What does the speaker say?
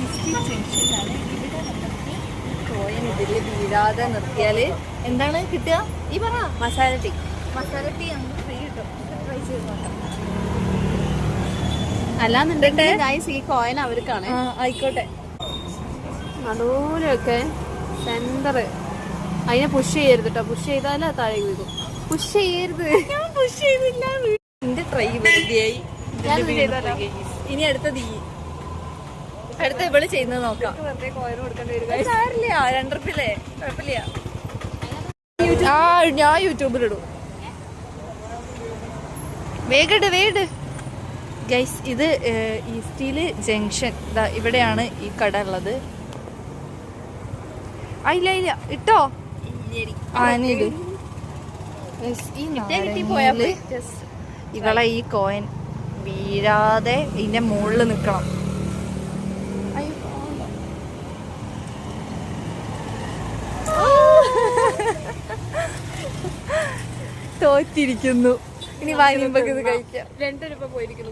East ജംഗ്ഷനിലാണ് ഇവിടെ നമുക്ക് coin ഇതിൽ വീഴാതെ നിർത്തിയാൽ എന്താണ് കിട്ടുക? ഈ പറ. മസാല ടീ മസാല ടീ നമുക്ക് ഫ്രീ കിട്ടും. ട്രൈ ചെയ്ത് നോക്കാം. അല്ലാന്നുണ്ടെങ്കിൽ ഗൈസ് ഈ കോയിൻ അവർക്കാണ്. ആയിക്കോട്ടെ. നടുവിലൊക്കെ സെന്റർ അതിനെ പുഷ് ചെയ്യരുത് കേട്ടോ പുഷ് ചെയ്താലേ താഴെ വീഴും. പുഷ് ചെയ്യരുത്. ഞാൻ പുഷ് ചെയ്തില്ല. എന്റെ ട്രൈ വെറുതെയായി? ഇനി അടുത്തത് ഈ. അടുത്ത ഇവൾ ചെയ്യുന്നത് നോക്കാം. സാരില്ല രണ്ടരപ്പില്ലേ കുഴപ്പമില്ല. ആ ഞാൻ യൂട്യൂബിലിടും വേഗട് വേഗട്. ഗൈസ് ഇത് ഈസ്റ്റീൽ ജംഗ്ഷൻ. ഇവിടെയാണ് ഈ കട ഉള്ളത്. ആ ഇല്ല ഇല്ല ഇട്ടോ? ഇവളെ ഈ കോയിൻ വീഴാതെ ഇതിന്റെ മുകളിൽ നിൽക്കണം തോറ്റിരിക്കുന്നു. ഇനി വാങ്ങുമ്പോ ഇത് കഴിക്കാം. രണ്ട് രൂപ പോയിരിക്കുന്നു.